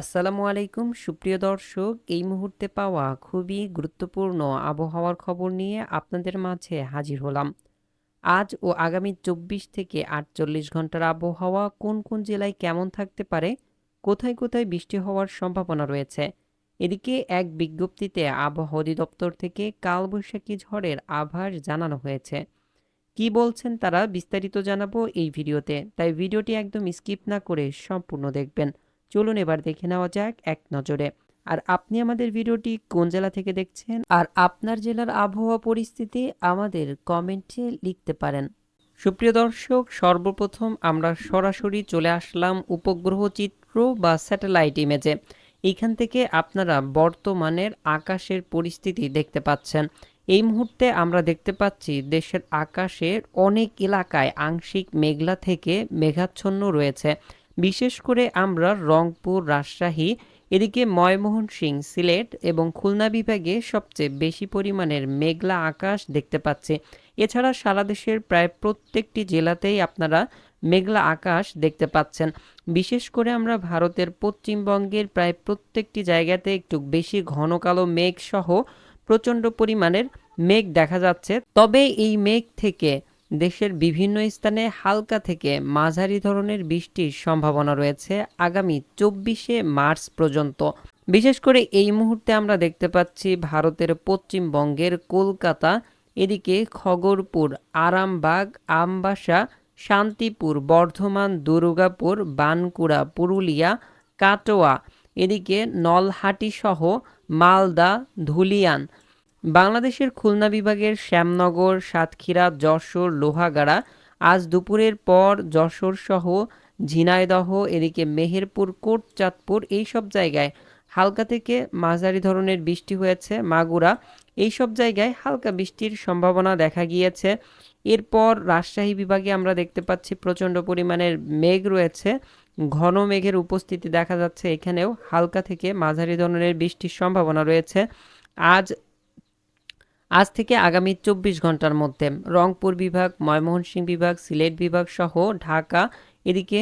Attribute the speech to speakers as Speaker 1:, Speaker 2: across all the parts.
Speaker 1: আসসালামু আলাইকুম। সুপ্রিয় দর্শক, এই মুহূর্তে পাওয়া খুবই গুরুত্বপূর্ণ আবহাওয়ার খবর নিয়ে আপনাদের মাঝে হাজির হলাম। আজ ও আগামী চব্বিশ থেকে আটচল্লিশ ঘণ্টার আবহাওয়া কোন কোন জেলায় কেমন থাকতে পারে, কোথায় কোথায় বৃষ্টি হওয়ার সম্ভাবনা রয়েছে, এদিকে এক বিজ্ঞপ্তিতে আবহাওয়া অধিদপ্তর থেকে কালবৈশাখী ঝড়ের আভাস জানানো হয়েছে। কি বলছেন তারা বিস্তারিত জানাব এই ভিডিওতে, তাই ভিডিওটি একদম স্কিপ না করে সম্পূর্ণ দেখবেন। চলুন এবার দেখে নেওয়া যাক এক নজরে। আর আপনি আমাদের ভিডিওটি কোন জেলা থেকে দেখছেন? আর আপনার জেলার আবহাওয়া পরিস্থিতি আমাদের কমেন্টে লিখতে পারেন। সুপ্রিয় দর্শক, সর্বপ্রথম আমরা সরাসরি চলে আসলাম উপগ্রহ চিত্র বা স্যাটেলাইট ইমেজে। এইখান থেকে আপনারা বর্তমানের আকাশের পরিস্থিতি দেখতে পাচ্ছেন। এই মুহূর্তে আমরা দেখতে পাচ্ছি দেশের আকাশের অনেক এলাকায় আংশিক মেঘলা থেকে মেঘাচ্ছন্ন রয়েছে। বিশেষ করে আমরা রংপুর, রাজশাহী, এদিকে ময়মোহন সিং সিলেট এবং খুলনা বিভাগে সবচেয়ে বেশি পরিমাণের মেঘলা আকাশ দেখতে পাচ্ছি। এছাড়া সারা দেশের প্রায় প্রত্যেকটি জেলাতেই আপনারা মেঘলা আকাশ দেখতে পাচ্ছেন। বিশেষ করে আমরা ভারতের পশ্চিমবঙ্গের প্রায় প্রত্যেকটি জায়গাতে একটু বেশি ঘন কালো মেঘ সহ প্রচণ্ড পরিমাণের মেঘ দেখা যাচ্ছে। তবে এই মেঘ থেকে দেশের বিভিন্ন স্থানে হালকা থেকে মাঝারি ধরনের বৃষ্টির সম্ভাবনা রয়েছে আগামী চব্বিশে মার্চ পর্যন্ত। বিশেষ করে এই মুহূর্তে আমরা দেখতে পাচ্ছি ভারতের পশ্চিমবঙ্গের কলকাতা, এদিকে খগরপুর, আরামবাগ, আমবাসা, শান্তিপুর, বর্ধমান, দুর্গাপুর বানকুড়া পুরুলিয়া, কাটোয়া, এদিকে নলহাটি সহ মালদা, ধুলিয়ান বাংলাদেশের খুলনা বিভাগের শ্যামনগর, সাতক্ষীরা, যশোর, লোহাগাড়া আজ দুপুরের পর যশোর সহ ঝিনাইদহ, এদিকে মেহেরপুর, কোটচাঁদপুর এই সব জায়গায় হালকা থেকে মাঝারি ধরনের বৃষ্টি হয়েছে। মাগুরা এই সব জায়গায় হালকা বৃষ্টির সম্ভাবনা দেখা গিয়েছে। এরপর রাজশাহী বিভাগে আমরা দেখতে পাচ্ছি প্রচণ্ড পরিমাণের মেঘ রয়েছে। ঘন মেঘের উপস্থিতি দেখা যাচ্ছে। এখানেও হালকা থেকে মাঝারি ধরনের বৃষ্টির সম্ভাবনা রয়েছে। আজ আজ থেকে আগামী চব্বিশ ঘণ্টার মধ্যে রংপুর বিভাগ, ময়মনসিংহ বিভাগ, সিলেট বিভাগ সহ ঢাকা, এদিকে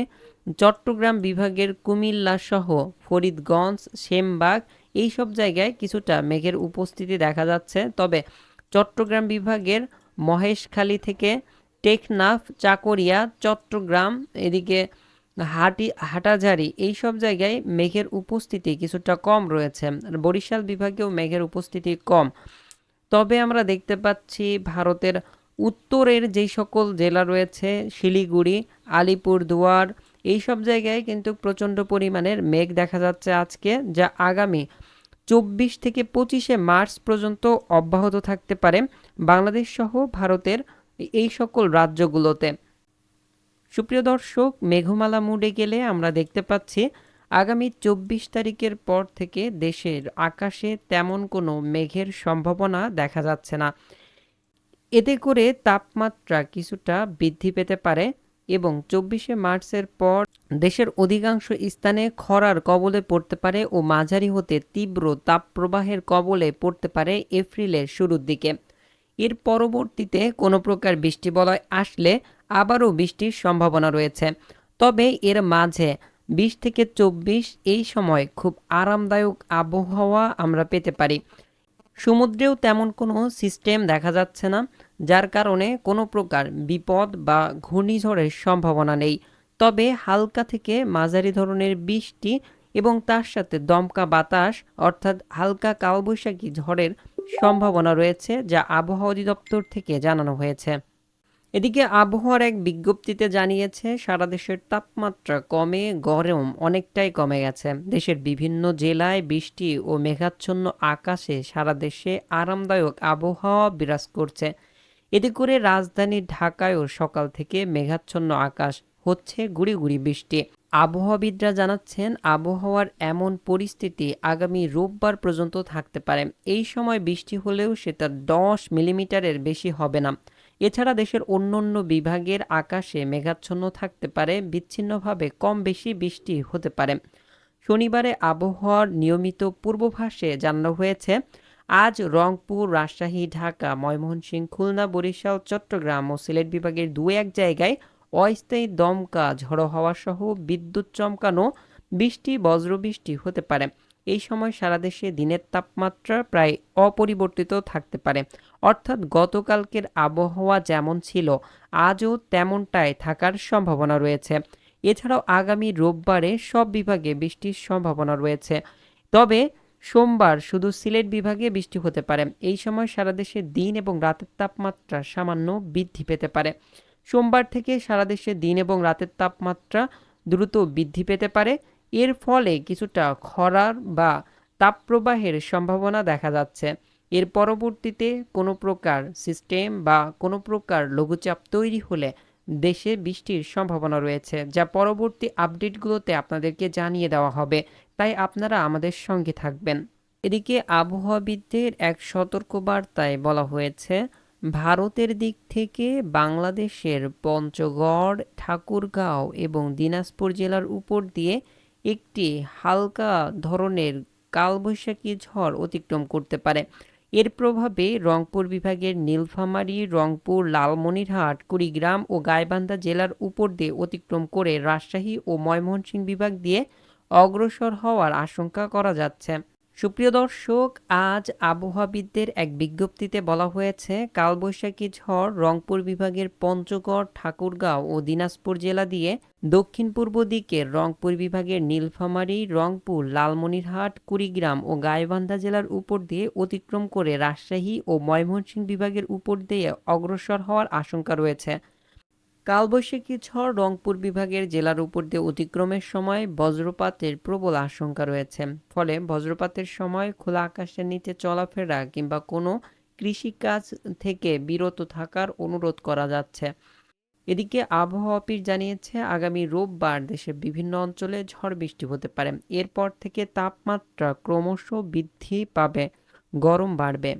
Speaker 1: চট্টগ্রাম বিভাগের কুমিল্লা সহ ফরিদগঞ্জ, সেমবাগ এই সব জায়গায় কিছুটা মেঘের উপস্থিতি দেখা যাচ্ছে। তবে চট্টগ্রাম বিভাগের মহেশখালী থেকে টেকনাফ, চাকরিয়া, চট্টগ্রাম, এদিকে হাটি হাটাঝারি এই সব জায়গায় মেঘের উপস্থিতি কিছুটা কম রয়েছে। বরিশাল বিভাগেও মেঘের উপস্থিতি কম। তবে আমরা দেখতে পাচ্ছি ভারতের উত্তরের যেই সকল জেলা রয়েছে, শিলিগুড়ি, আলিপুরদুয়ার, এই সব জায়গায় কিন্তু প্রচণ্ড পরিমাণের মেঘ দেখা যাচ্ছে আজকে, যা আগামী চব্বিশ থেকে পঁচিশে মার্চ পর্যন্ত অব্যাহত থাকতে পারে বাংলাদেশ সহ ভারতের এই সকল রাজ্যগুলোতে। সুপ্রিয় দর্শক, মেঘমালা মুডে গেলে আমরা দেখতে পাচ্ছি আগামী চব্বিশ তারিখের পর থেকে দেশের আকাশে তেমন কোনো মেঘের সম্ভাবনা দেখা যাচ্ছে না। এতে করে তাপমাত্রা কিছুটা বৃদ্ধি পেতে পারে এবং চব্বিশে মার্চের পর দেশের অধিকাংশ স্থানে খরার কবলে পড়তে পারে ও মাঝারি হতে তীব্র তাপপ্রবাহের কবলে পড়তে পারে এপ্রিলের শুরুর দিকে। এর পরবর্তীতে কোনো প্রকার বৃষ্টি বলয় আসলে আবারও বৃষ্টির সম্ভাবনা রয়েছে। তবে এর মাঝে বিশ থেকে চব্বিশ এই সময় খুব আরামদায়ক আবহাওয়া আমরা পেতে পারি। সমুদ্রেও তেমন কোনো সিস্টেম দেখা যাচ্ছে না, যার কারণে কোনো প্রকার বিপদ বা ঘূর্ণিঝড়ের সম্ভাবনা নেই। তবে হালকা থেকে মাঝারি ধরনের বৃষ্টি এবং তার সাথে দমকা বাতাস অর্থাৎ হালকা কালবৈশাখী ঝড়ের সম্ভাবনা রয়েছে, যা আবহাওয়া অধিদপ্তর থেকে জানানো হয়েছে। এদিকে আবহাওয়ার এক বিজ্ঞপ্তিতে জানিয়েছে, সারা দেশের তাপমাত্রা কমে, গরম অনেকটাই কমে গেছে। দেশের বিভিন্ন জেলায় বৃষ্টি ও মেঘাচ্ছন্ন আকাশে সারা দেশে আরামদায়ক আবহাওয়া বিরাজ করছে। এতে করে রাজধানী ঢাকায়ও সকাল থেকে মেঘাচ্ছন্ন আকাশ হচ্ছে গুড়ি গুড়ি বৃষ্টি। আবহাওয়াবিদরা জানাচ্ছেন, আবহাওয়ার এমন পরিস্থিতি আগামী রোববার পর্যন্ত থাকতে পারে। এই সময় বৃষ্টি হলেও সেটা দশ মিলিমিটারের বেশি হবে না। এছাড়া দেশের অন্যান্য বিভাগের আকাশে মেঘাচ্ছন্ন থাকতে পারে, বিচ্ছিন্নভাবে কম বেশি বৃষ্টি হতে পারে। শনিবারে আবহাওয়ার নিয়মিত পূর্বভাসে জানানো হয়েছে, আজ রংপুর, রাজশাহী, ঢাকা, ময়মনসিংহ, খুলনা, বরিশাল, চট্টগ্রাম ও সিলেট বিভাগের দু এক জায়গায় অস্থায়ী দমকা, ঝড়ো হওয়া সহ বিদ্যুৎ চমকানো বৃষ্টি, বজ্রবৃষ্টি হতে পারে। এই সময় সারা দেশে দিনের তাপমাত্রা প্রায় অপরিবর্তিত থাকতে পারে। অর্থাৎ গতকালকের আবহাওয়া যেমন ছিল, আজও তেমনটাই থাকার সম্ভাবনা রয়েছে। এছাড়াও আগামী রোববারে সব বিভাগে বৃষ্টির সম্ভাবনা রয়েছে। তবে সোমবার শুধু সিলেট বিভাগে বৃষ্টি হতে পারে। এই সময় সারা দেশে দিন এবং রাতের তাপমাত্রা সামান্য বৃদ্ধি পেতে পারে। সোমবার থেকে সারা দেশে দিন এবং রাতের তাপমাত্রা দ্রুত বৃদ্ধি পেতে পারে। এর ফলে কিছুটা খরার বা তাপপ্রবাহের সম্ভাবনা দেখা যাচ্ছে। এর পরবর্তীতে কোনো প্রকার সিস্টেম বা কোনো প্রকার লঘুচাপ তৈরি হলে দেশে বৃষ্টির সম্ভাবনা রয়েছে, যা পরবর্তী আপডেটগুলোতে আপনাদেরকে জানিয়ে দেওয়া হবে। তাই আপনারা আমাদের সঙ্গে থাকবেন। এদিকে আবহাওয়াবিদদের এক সতর্কবার্তায় বলা হয়েছে, ভারতের দিক থেকে বাংলাদেশের পঞ্চগড়, ঠাকুরগাঁও এবং দিনাজপুর জেলার উপর দিয়ে একটি হালকা ধরনের কালবৈশাখী ঝড় অতিক্রম করতে পারে। এর প্রভাবে রংপুর বিভাগের নীলফামারী, রংপুর, লালমনিরহাট, কুড়িগ্রাম ও গাইবান্ধা জেলার উপর দিয়ে অতিক্রম করে রাজশাহী ও ময়মনসিংহ বিভাগ দিয়ে অগ্রসর হওয়ার আশঙ্কা করা যাচ্ছে। সুপ্রিয় দর্শক, আজ আবহাওয়াবিদদের এক বিজ্ঞপ্তিতে বলা হয়েছে, কালবৈশাখী ঝড় রংপুর বিভাগের পঞ্চগড়, ঠাকুরগাঁও ও দিনাজপুর জেলা দিয়ে দক্ষিণ পূর্ব দিকের রংপুর বিভাগের নীলফামারী, রংপুর, লালমনিরহাট, কুড়িগ্রাম ও গাইবান্ধা জেলার উপর দিয়ে অতিক্রম করে রাজশাহী ও ময়মনসিংহ বিভাগের উপর দিয়ে অগ্রসর হওয়ার আশঙ্কা রয়েছে। কালবৈশাখী ঝড় রংপুর বিভাগের জেলার উপর দিয়ে অতিক্রমের সময় বজ্রপাতের প্রবল আশঙ্কা রয়েছে। ফলে বজ্রপাতের সময় খোলা আকাশের নিচে চলাফেরা কিংবা কোনো কৃষিকাজ থেকে বিরত থাকার অনুরোধ করা যাচ্ছে। এদিকে আবহাওয়া অফিস জানিয়েছে, আগামী রোববার দেশের বিভিন্ন অঞ্চলে ঝড় বৃষ্টি হতে পারে। এরপর থেকে তাপমাত্রা ক্রমশ বৃদ্ধি পাবে, গরম বাড়বে।